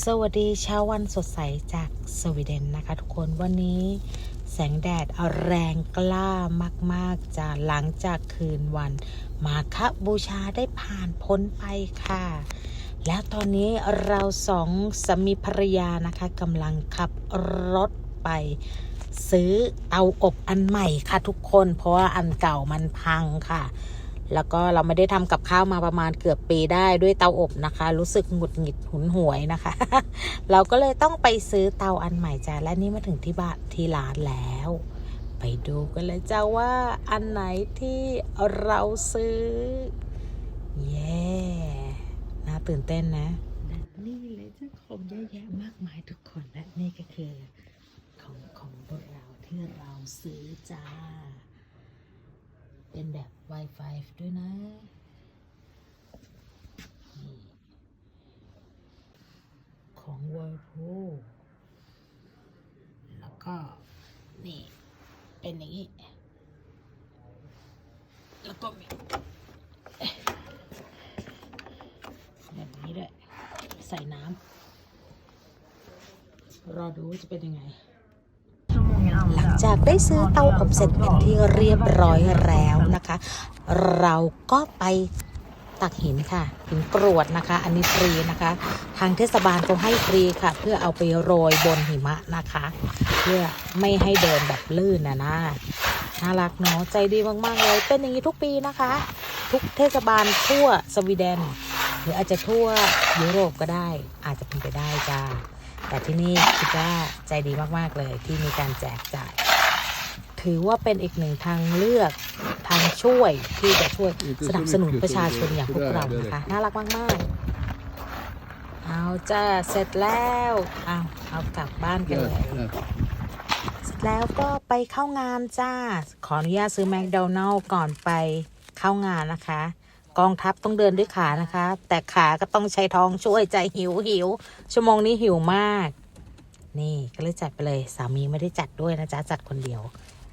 สวัสดีเช้าวันสดใสจากสวีเดนนะคะทุกคนวันนี้แสงแดดแรงกล้ามากๆจะหลังจากคืนวันมาคบูชาได้ผ่านพ้นไปค่ะ แล้วตอนนี้เราสองสามีภรรยานะคะกำลังขับรถไป ซื้อเตาอบอันใหม่ค่ะทุกคน เพราะว่าอันเก่ามันพังค่ะ แล้วก็เราไม่ได้ทำกับข้าวมาประมาณเกือบปีได้ด้วยเตาอบนะคะ รู้สึกหงุดหงิดหุนหวยนะคะ เราก็เลยต้องไปซื้อเตาอันใหม่จ้าและนี่มาถึงที่บ้านที่ร้านแล้ว ไปดูกันเลยจ้าว่าอันไหนที่เราซื้อเย้น่าตื่นเต้นนะนี่เลยเจ้าของเยอะแยะมากมายทุกคนและนี่ก็คือของของพวกเราที่เราซื้อจ้า เป็นแบบ Wi-Fi ด้วยนะนี่ของ Whirlpool แล้วก็ นี่ เป็นอย่างนี้ แล้วก็มีแบบนี้ด้วย ใส่น้ำรอดูว่าจะเป็นยังไง หลังจากได้ซื้อเตาอบเสร็จเป็นที่เรียบร้อยแล้วนะคะ เราก็ไปตักหินค่ะหินกรวดนะคะ อันนี้ฟรีนะคะ ทางเทศบาลเขาให้ฟรีค่ะ เพื่อเอาไปโรยบนหิมะนะคะ เพื่อไม่ให้เดินแบบลื่นนะนะน่ารักเนาะใจดีมากๆเลยเป็นอย่างนี้ทุกปีนะคะ ทุกเทศบาลทั่วสวีเดน หรืออาจจะทั่วยุโรปก็ได้ อาจจะเป็นไปได้จ้า แต่ที่นี่คิดว่าใจดีมาก ๆ เลยที่มีการแจกจ่าย ถือว่าเป็นอีกหนึ่งทางเลือกทางช่วยที่จะช่วยสนับสนุนประชาชนอย่างพวกเรานะคะน่ารักมาก ๆ เอาจ้าเสร็จแล้วเอาเอากลับบ้านกันเลยเสร็จแล้วก็ไปเข้างานจ้า ขออนุญาตซื้อแมคโดนัลล์ก่อนไปเข้างานนะคะ กองทัพต้องเดินด้วยขานะคะ แต่ขาก็ต้องใช้ท้องช่วยใจหิวหิว ชั่วโมงนี้หิวมาก นี่ก็เลยจัดไปเลย สามีไม่ได้จัดด้วยนะจ๊ะ จัดคนเดียว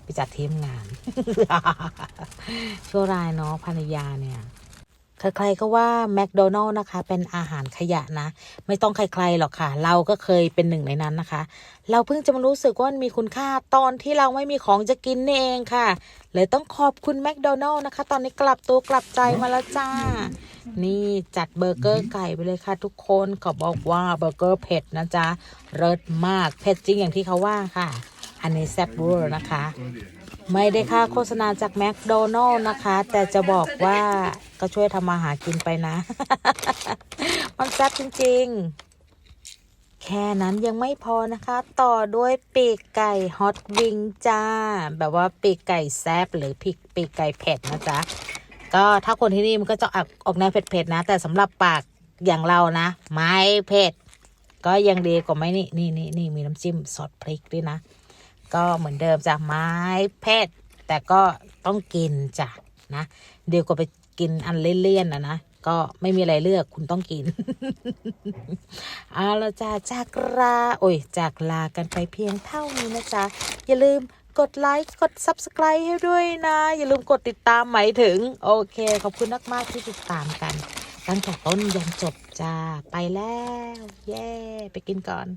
ไปจัดทีมงานชั่วรายเนาะภรรยาเนี่ย ใครๆก็ว่าแมคโดนัลล์นะคะ เป็นอาหารขยะนะ ไม่ต้องใครๆหรอกค่ะ เราก็เคยเป็นหนึ่งในนั้นนะคะ เราเพิ่งจะมารู้สึกว่ามันมีคุณค่าตอนที่เราไม่มีของจะกินนี่เองค่ะ เลยต้องขอบคุณแมคโดนัลล์นะคะ ตอนนี้กลับตัวกลับใจมาแล้วจ้า นี่จัดเบอร์เกอร์ไก่ไปเลยค่ะ ทุกคนขอบอกว่าเบอร์เกอร์เผ็ดนะจ๊ะเลิศมากเผ็ดจริงอย่างที่เขาว่าค่ะ อันนี้แซ่บเวอร์นะคะ ไม่ได้ค่าโฆษณาจากแมคโดนัลล์นะคะ แต่จะบอกว่าก็ช่วยทำมาหากินไปนะ มันแซ่บจริงๆ แค่นั้นยังไม่พอนะคะ ต่อด้วยปีกไก่ฮอตวิงจ้า แบบว่าปีกไก่แซบหรือปีกปีกไก่เผ็ดนะจ๊ะ ก็ถ้าคนที่นี่มันก็จะออกออกแนวเผ็ดๆนะ แต่สำหรับปากอย่างเรานะ ไม่เผ็ดก็ยังดีกว่าไม่นี่นี่นี่นี่มีน้ำจิ้มซอสพริกด้วยนะ ก็เหมือนเดิมจ้ะไม้เผ็ดแต่ก็ต้องกินจ้ะนะเดี๋ยวก็ไปกินอันเลี่ยนๆนะนะก็ไม่มีอะไรเลือกคุณต้องกิน เอาละจ้าจากลาโอ้ยจากลากันไปเพียงเท่านี้นะจ๊ะ อย่าลืมกดไลค์กด Subscribe ให้ด้วยนะ อย่าลืมกดติดตามหมายถึง โอเค ขอบคุณมากๆที่ติดตามกัน ตั้งแต่ต้นยันจบจ้า ไปแล้ว เย้ ไปกินก่อน